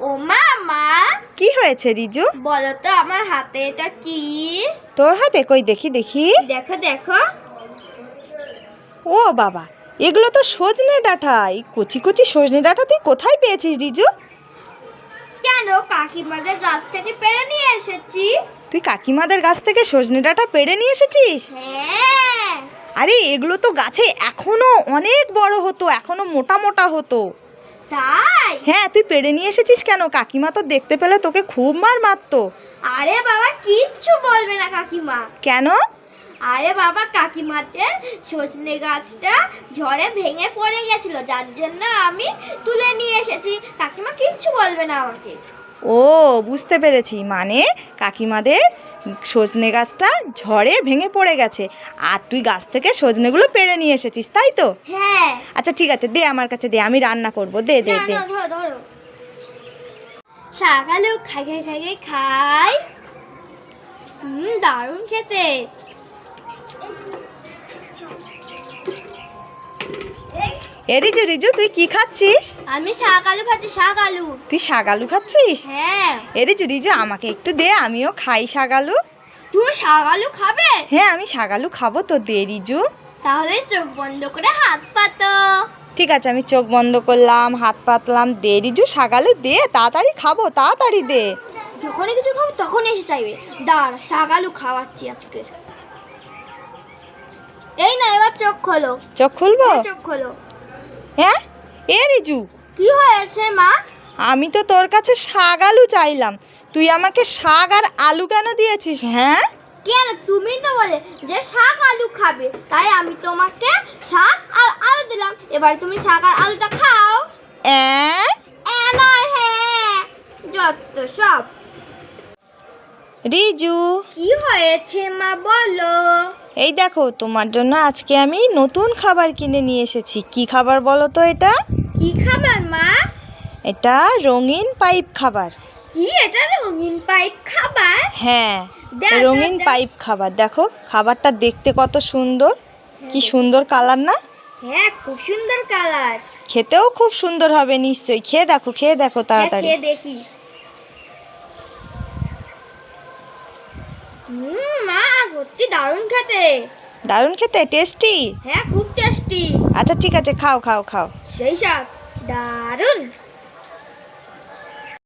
ও মা মা কি হয়েছে রিজু? বলো তো আমার হাতে এটা কি? তোর হাতে? কই দেখি দেখি। দেখো দেখো। ও বাবা এগুলো তো সজনে ডাঁটা। এই কচি কচি সজনে ডাঁটা তুই কোথায় পেয়েছিস রিজু? কেন? কাকিমাদের গাছ থেকে পেরে নিয়ে এসেছি। তুই কাকিমাদের গাছ থেকে সজনে ডাঁটা পেড়ে নিয়ে এসেছিস? হ্যাঁ। আরে এগুলো তো গাছে এখনও অনেক বড় হতো এখনও মোটা মোটা হতো। তাই? হ্যাঁ তুই পেড়ে নিয়ে এসেছিস কেন? কাকিমা তো দেখতে পেলে তোকে খুব মার মারতো। আরে বাবা কিচ্ছু বলবে না কাকিমা। কেন? আরে বাবা কাকিমাদের সজনে গাছটা ঝড়ে ভেঙে পড়ে গেছিল যার জন্য আমি তুলে নিয়ে এসেছি। কাকিমা কিচ্ছু বলবে না আমাকে। ও বুঝতে পেরেছি। মানে কাকিমাদের সজনে গাছটা ঝড়ে ভেঙে পড়ে গেছে। আর তুই গাছ থেকে সজনেগুলো পেড়ে নিয়ে এসেছিস তাই তো? হ্যাঁ। আচ্ছা ঠিক আছে দে আমার কাছে দে আমি রান্না করব দে দে দে। খাই খাই খাই খাই খাই। দারুণ খেতে। এ রিজু রিজু তুই কি খাচ্ছিস? আমি শাক আলু খাচ্ছি শাক আলু। তুই শাক আলু খাচ্ছিস? হ্যাঁ। এ রিজু রিজু আমাকে একটু দে আমিও খাই শাক আলু। তুমি শাক আলু খাবে? হ্যাঁ আমি শাক আলু খাব তো দে রিজু। তাহলে চোখ বন্ধ করে হাত পাতো। ঠিক আছে আমি চোখ বন্ধ করলাম হাত পাতলাম দে রিজু শাক আলু দে তাড়াতাড়ি খাব তাড়াতাড়ি দে। যখনই কিছু খাব তখন এসে চাইবে। দাঁড় শাক আলু খাওয়াচ্ছি আজকে। এই না এবার চোখ খোলো। চোখ খুলবো? চোখ খোলো। হ্যাঁ? এ রিজু। কি হয়েছে মা? আমি তো তোর কাছে শাক আলু চাইলাম। তুই আমাকে শাক আর আলু কেন দিয়েছিস হ্যাঁ? কেন? তুমি তো বলে যে শাক আলু খাবে। তাই আমি তোমাকে শাক আর আলু দিলাম। এবার তুমি শাক আর আলুটা খাও। নয় হ্যাঁ। যত সব। রিজু। কি হয়েছে মা বলো। এই দেখো তোমার জন্য আজকে আমি নতুন খাবার কিনে নিয়ে এসেছি। কি খাবার বলো তো এটা? কি খাবার মা? এটা রঙিন পাইপ খাবার। কি এটা রঙিন পাইপ খাবার? হ্যাঁ রঙিন। পাইপ খাবার। দেখো খাবারটা দেখতে কত সুন্দর। কি সুন্দর কালার না? হ্যাঁ খুব সুন্দর কালার। খেতেও খুব সুন্দর হবে নিশ্চয়ই। খেয়ে দেখো খেয়ে দেখো তাড়াতাড়ি। খেয়ে দেখি। হুম মা সত্যি দারুণ খেতে। দারুণ খেতে? টেস্টি হ্যাঁ খুব টেস্টি আচ্ছা ঠিক আছে খাও খাও খাও। সেই সব দারুণ।